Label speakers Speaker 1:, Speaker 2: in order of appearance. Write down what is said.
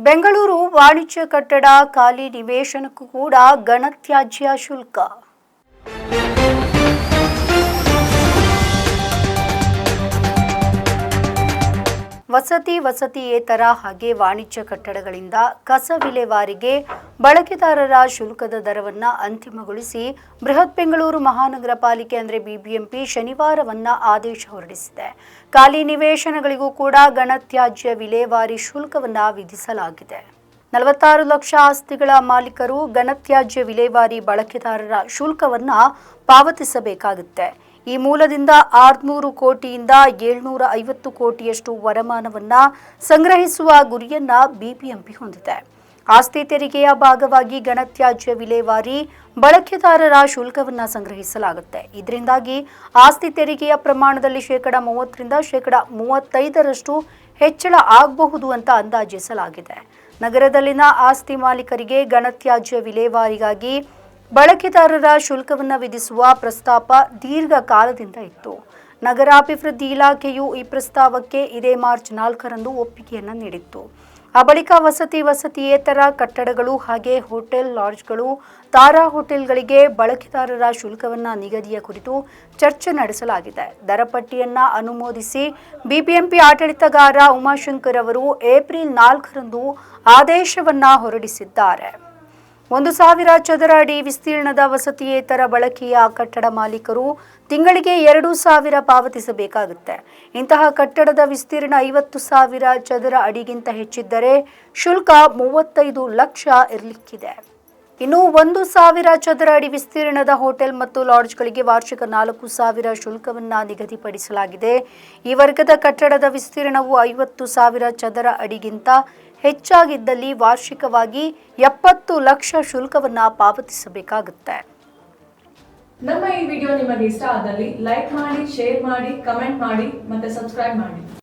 Speaker 1: ಬೆಂಗಳೂರು ವಾಣಿಜ್ಯ ಕಟ್ಟಡ ಖಾಲಿ ನಿವೇಶನಕ್ಕೂ ಕೂಡ ಘನತ್ಯಾಜ್ಯ ಶುಲ್ಕ. ವಸತಿ ವಸತಿಯೇತರ ಹಾಗೆ ವಾಣಿಜ್ಯ ಕಟ್ಟಡಗಳಿಂದ ಕಸ ವಿಲೇವಾರಿಗೆ ಬಳಕೆದಾರರ ಶುಲ್ಕದ ದರವನ್ನ ಅಂತಿಮಗೊಳಿಸಿ ಬೃಹತ್ ಬೆಂಗಳೂರು ಮಹಾನಗರ ಪಾಲಿಕೆ ಅಂದರೆ ಬಿಬಿಎಂಪಿ ಶನಿವಾರವನ್ನ ಆದೇಶ ಹೊರಡಿಸಿದೆ. ಖಾಲಿ ನಿವೇಶನಗಳಿಗೂ ಕೂಡ ಗಣತ್ಯಾಜ್ಯ ವಿಲೇವಾರಿ ಶುಲ್ಕವನ್ನ ವಿಧಿಸಲಾಗಿದೆ. ನಲವತ್ತಾರು ಲಕ್ಷ ಆಸ್ತಿಗಳ ಮಾಲೀಕರು ಘನತ್ಯಾಜ್ಯ ವಿಲೇವಾರಿ ಬಳಕೆದಾರರ ಶುಲ್ಕವನ್ನ ಪಾವತಿಸಬೇಕಾಗುತ್ತೆ. ಈ ಮೂಲದಿಂದ ಆರ್ನೂರು ಕೋಟಿಯಿಂದ ಏಳ್ನೂರ ಐವತ್ತು ಕೋಟಿಯಷ್ಟು ವರಮಾನವನ್ನ ಸಂಗ್ರಹಿಸುವ ಗುರಿಯನ್ನ ಬಿಬಿಎಂಪಿ ಹೊಂದಿದೆ. ಆಸ್ತಿ ತೆರಿಗೆಯ ಭಾಗವಾಗಿ ಗಣತ್ಯಾಜ್ಯ ವಿಲೇವಾರಿ ಬಳಕೆದಾರರ ಶುಲ್ಕವನ್ನು ಸಂಗ್ರಹಿಸಲಾಗುತ್ತೆ. ಇದರಿಂದಾಗಿ ಆಸ್ತಿ ತೆರಿಗೆಯ ಪ್ರಮಾಣದಲ್ಲಿ ಶೇಕಡ ಮೂವತ್ತರಿಂದ ಶೇಕಡ ಮೂವತ್ತೈದರಷ್ಟು ಹೆಚ್ಚಳ ಆಗಬಹುದು ಅಂತ ಅಂದಾಜಿಸಲಾಗಿದೆ. ನಗರದಲ್ಲಿನ ಆಸ್ತಿ ಮಾಲೀಕರಿಗೆ ಗಣತ್ಯಾಜ್ಯ ವಿಲೇವಾರಿಗಾಗಿ ಬಳಕೆದಾರರ ಶುಲ್ಕವನ್ನು ವಿಧಿಸುವ ಪ್ರಸ್ತಾಪ ದೀರ್ಘಕಾಲದಿಂದ ಇತ್ತು. ನಗರಾಭಿವೃದ್ಧಿ ಇಲಾಖೆಯು ಈ ಪ್ರಸ್ತಾವಕ್ಕೆ ಇದೇ ಮಾರ್ಚ್ ನಾಲ್ಕರಂದು ಒಪ್ಪಿಗೆಯನ್ನು ನೀಡಿತ್ತು. ಆ ಬಳಿಕ ವಸತಿ ವಸತಿಯೇತರ ಕಟ್ಟಡಗಳು ಹಾಗೆ ಹೋಟೆಲ್ ಲಾಡ್ಜ್ಗಳು, ತಾರಾ ಹೋಟೆಲ್ಗಳಿಗೆ ಬಳಕೆದಾರರ ಶುಲ್ಕವನ್ನ ನಿಗದಿಯ ಕುರಿತು ಚರ್ಚೆ ನಡೆಸಲಾಗಿದೆ. ದರ ಪಟ್ಟಿಯನ್ನ ಅನುಮೋದಿಸಿ ಬಿಬಿಎಂಪಿ ಆಡಳಿತಗಾರ ಉಮಾಶಂಕರ್ ಅವರು ಏಪ್ರಿಲ್ ನಾಲ್ಕರಂದು ಆದೇಶವನ್ನ ಹೊರಡಿಸಿದ್ದಾರೆ. ಒಂದು ಸಾವಿರ ಚದರ ಅಡಿ ವಿಸ್ತೀರ್ಣದ ವಸತಿಯೇತರ ಬಳಕೆಯ ಕಟ್ಟಡ ಮಾಲೀಕರು ತಿಂಗಳಿಗೆ ಎರಡು ಸಾವಿರ ಪಾವತಿಸಬೇಕಾಗುತ್ತೆ. ಇಂತಹ ಕಟ್ಟಡದ ವಿಸ್ತೀರ್ಣ ಐವತ್ತು ಸಾವಿರ ಚದರ ಅಡಿಗಿಂತ ಹೆಚ್ಚಿದ್ದರೆ ಶುಲ್ಕ ಮೂವತ್ತೈದು ಲಕ್ಷ ಇರಲಿಕ್ಕಿದೆ. ಇನ್ನು ಒಂದು ಸಾವಿರ ಚದರ ಅಡಿ ವಿಸ್ತೀರ್ಣದ ಹೋಟೆಲ್ ಮತ್ತು ಲಾಡ್ಜ್ಗಳಿಗೆ ವಾರ್ಷಿಕ ನಾಲ್ಕು ಸಾವಿರ ಶುಲ್ಕವನ್ನು ನಿಗದಿಪಡಿಸಲಾಗಿದೆ. ಈ ವರ್ಗದ ಕಟ್ಟಡದ ವಿಸ್ತೀರ್ಣವು ಐವತ್ತು ಸಾವಿರ ಚದರ ಅಡಿಗಿಂತ ಹೆಚ್ಚಾಗಿದ್ದಲ್ಲಿ ವಾರ್ಷಿಕವಾಗಿ ಎಪ್ಪತ್ತು ಲಕ್ಷ ಶುಲ್ಕವನ್ನು ಪಾವತಿಸಬೇಕಾಗುತ್ತೆ.
Speaker 2: ನಮ್ಮ ಈ ವಿಡಿಯೋ ನಿಮಗೆ ಇಷ್ಟ ಆದಲ್ಲಿ ಲೈಕ್ ಮಾಡಿ, ಶೇರ್ ಮಾಡಿ, ಕಮೆಂಟ್ ಮಾಡಿ ಮತ್ತೆ ಸಬ್ಸ್ಕ್ರೈಬ್ ಮಾಡಿ.